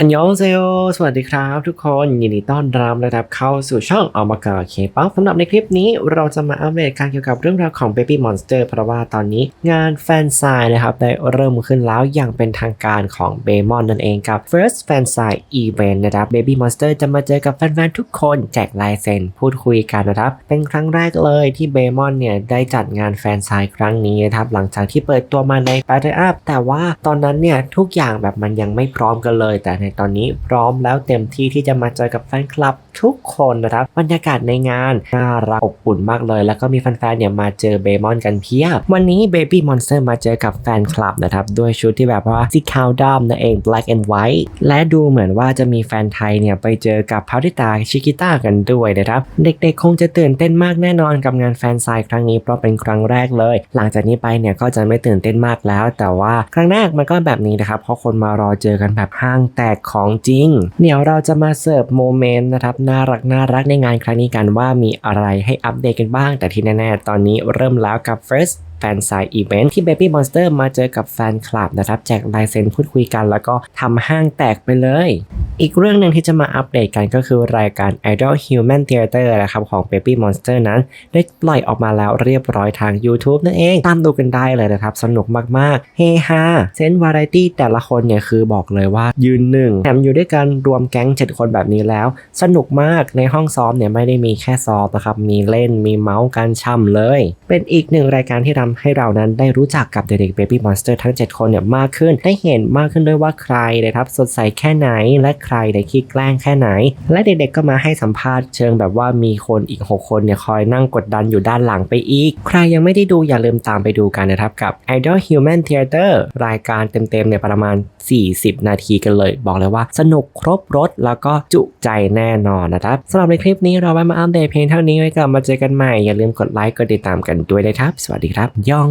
อันยองเซโอสวัสดีครับทุกคนยินดีต้อนรับนะครับเข้าสู่ช่องอมกาเคป๊อปสำหรับในคลิปนี้เราจะมาอัปเดตการเกี่ยวกับเรื่องราวของ Baby Monster เพราะว่าตอนนี้งานแฟนไซน์นะครับได้เริ่มขึ้นแล้วอย่างเป็นทางการของเบมอนนั่นเองกับ First Fan Sign Event นะครับ Baby Monster จะมาเจอกับแฟนๆทุกคนแจกลายเซ็นพูดคุยกันนะครับ เป็นครั้งแรกเลยที่เบมอนเนี่ยได้จัดงานแฟนไซน์ครั้งนี้นะครับหลังจากที่เปิดตัวมาใน b a t t l e Up แต่ว่าตอนนั้นเนี่ยทุกอย่างแบบมันยังไม่พร้อมกันเลยแต่ในตอนนี้พร้อมแล้วเต็มที่ที่จะมาเจอกับแฟนคลับทุกคนนะครับบรรยากาศในงานน่ารักอบอุ่นมากเลย แล้วก็มีแฟนๆเนี่ยมาเจอเบมอนกันเพียบ วันนี้ Baby Monster มาเจอกับแฟนคลับนะครับด้วยชุดที่แบบว่าสีขาวดำนั่นเอง black and white และดูเหมือนว่าจะมีแฟนไทยเนี่ยไปเจอกับพาวติตาชิกิต้ากันด้วยนะครับ เด็กๆ คงจะตื่นเต้นมากแน่นอนกับงานแฟนไซน์ครั้งนี้เพราะเป็นครั้งแรกเลย หลังจากนี้ไปเนี่ยก็จะไม่ตื่นเต้นมากแล้ว แต่ว่าครั้งแรกมันก็แบบนี้นะครับเพราะคนมารอเจอกันแบบห้างแตกของจริง เดี๋ยวเราจะมาเสิร์ฟโมเมนต์นะครับน่ารักน่ารักในงานครั้งนี้กันว่ามีอะไรให้อัปเดตกันบ้าง แต่ที่แน่ๆ ตอนนี้เริ่มแล้วกับ first แฟนไซน์อีเวนท์ที่ Baby Monster มาเจอกับแฟนคลับนะครับ แจกลายเซ็นพูดคุยกัน แล้วก็ทำห้างแตกไปเลย อีกเรื่องหนึ่งที่จะมาอัปเดตกันก็คือรายการ Idol Human Theater นะครับของ Baby Monster นั้น ได้ปล่อยออกมาแล้วเรียบร้อยทาง YouTube นั่นเอง ตามดูกันได้เลยนะครับ สนุกมากๆ เฮฮาเซนวาไรตี้แต่ละคนเนี่ยคือบอกเลยว่ายืนหนึ่งแถมอยู่ด้วยกันรวมแก๊ง 7 คนแบบนี้แล้ว สนุกมากในห้องซ้อมเนี่ยไม่ได้มีแค่ซ้อมนะครับ มีเล่นมีเมาส์กันช่ำเลย เป็นอีกหนึ่งรายการที่ทำให้เรานั้นได้รู้จักกับเด็กๆ Baby Monster ทั้ง 7 คนเนี่ยมากขึ้นได้เห็นมากขึ้นด้วยว่าใครนะครับสดใสแค่ไหนและใใครได้ขี้แกล้งแค่ไหน และเด็กๆก็มาให้สัมภาษณ์เชิงแบบว่ามีคนอีก 6 คนเนี่ยคอยนั่งกดดันอยู่ด้านหลังไปอีก ใครยังไม่ได้ดูอย่าลืมตามไปดูกันนะครับกับ Idol Human Theater รายการเต็มๆเนี่ยประมาณ 40 นาทีกันเลย บอกเลยว่าสนุกครบรถแล้วก็จุใจแน่นอนนะครับสำหรับในคลิปนี้เราไว้มาอัปเดตเพียงเท่านี้ไว้กลับมาเจอกันใหม่อย่าลืมกดไลค์กดติดตามกันด้วยนะครับ สวัสดีครับ ยอง